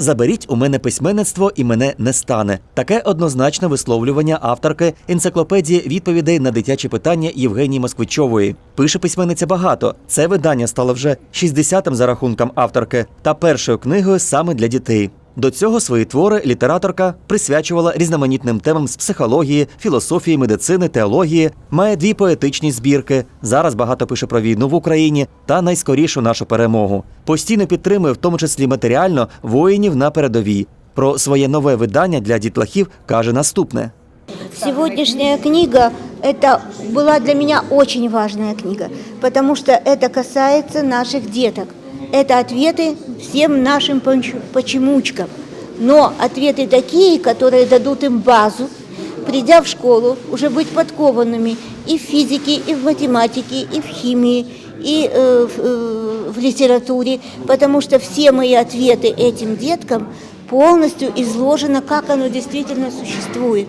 Заберіть у мене письменництво і мене не стане. Таке однозначне висловлювання авторки енциклопедії відповідей на дитячі питання Євгенії Москвичової. Пише письменниця багато. Це видання стало вже 60-м за рахунком авторки та першою книгою саме для дітей. До цього свої твори літераторка присвячувала різноманітним темам з психології, філософії, медицини, теології. Має дві поетичні збірки. Зараз багато пише про війну в Україні та найскорішу нашу перемогу. Постійно підтримує, в тому числі матеріально, воїнів на передовій. Про своє нове видання для дітлахів каже наступне. Сегодняшняя книга – это была для меня очень важная книга, потому что это касается наших деток. Это ответы всем нашим поч- почемучкам. Но ответы такие, которые дадут им базу, придя в школу, уже быть подкованными и в физике, и в математике, и в химии, и э, в, э, в литературе, потому что все мои ответы этим деткам полностью изложено, как оно действительно существует.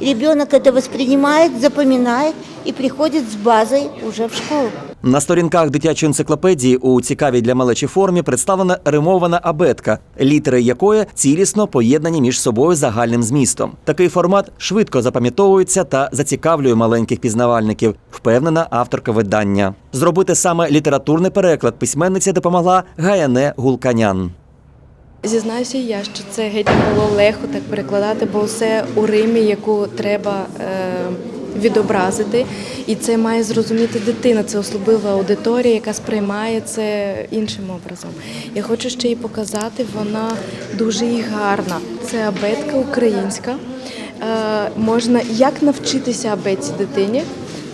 Ребенок это воспринимает, запоминает и приходит с базой уже в школу. На сторінках дитячої енциклопедії у цікавій для малечі формі представлена римована абетка, літери якої цілісно поєднані між собою загальним змістом. Такий формат швидко запам'ятовується та зацікавлює маленьких пізнавальників, впевнена авторка видання. Зробити саме літературний переклад письменниці допомогла Гаяне Гулканян. Зізнаюся я, що це геть було легко так перекладати, бо все у Римі, яку треба е, відобразити. І це має зрозуміти дитина. Це особлива аудиторія, яка сприймає це іншим образом. Я хочу ще й показати, вона дуже і гарна. Це абетка українська. Е, можна як навчитися абетці дитині.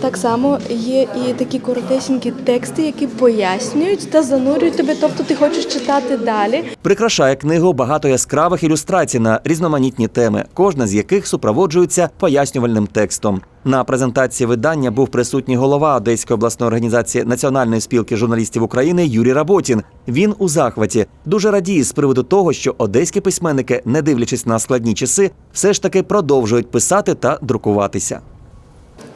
Так само є і такі коротесенькі тексти, які пояснюють та занурюють тебе. Тобто ти хочеш читати далі. Прикрашає книгу багато яскравих ілюстрацій на різноманітні теми, кожна з яких супроводжується пояснювальним текстом. На презентації видання був присутній голова Одеської обласної організації Національної спілки журналістів України Юрій Работін. Він у захваті дуже радіє з приводу того, що одеські письменники, не дивлячись на складні часи, все ж таки продовжують писати та друкуватися.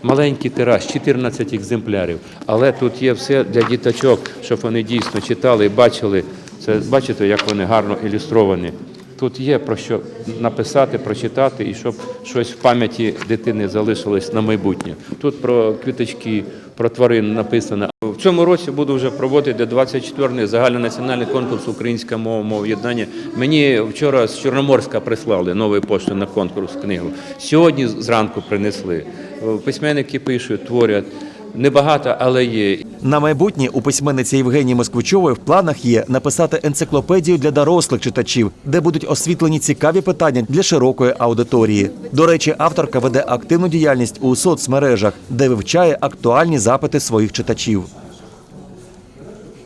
Маленький тираж, 14 екземплярів. Але тут є все для діточок, щоб вони дійсно читали і бачили. Це бачите, як вони гарно ілюстровані. Тут є про що написати, прочитати, і щоб щось в пам'яті дитини залишилось на майбутнє. Тут про квіточки, про тварин написано. В цьому році буду вже проводити 24-й загальнонаціональний конкурс Українська мова мов єднання. Мені вчора з Чорноморська прислали новою поштою на конкурс книгу. Сьогодні зранку принесли. Письменники пишуть, творять. Небагато, але є. На майбутнє у письменниці Євгенії Москвичової в планах є написати енциклопедію для дорослих читачів, де будуть освітлені цікаві питання для широкої аудиторії. До речі, авторка веде активну діяльність у соцмережах, де вивчає актуальні запити своїх читачів.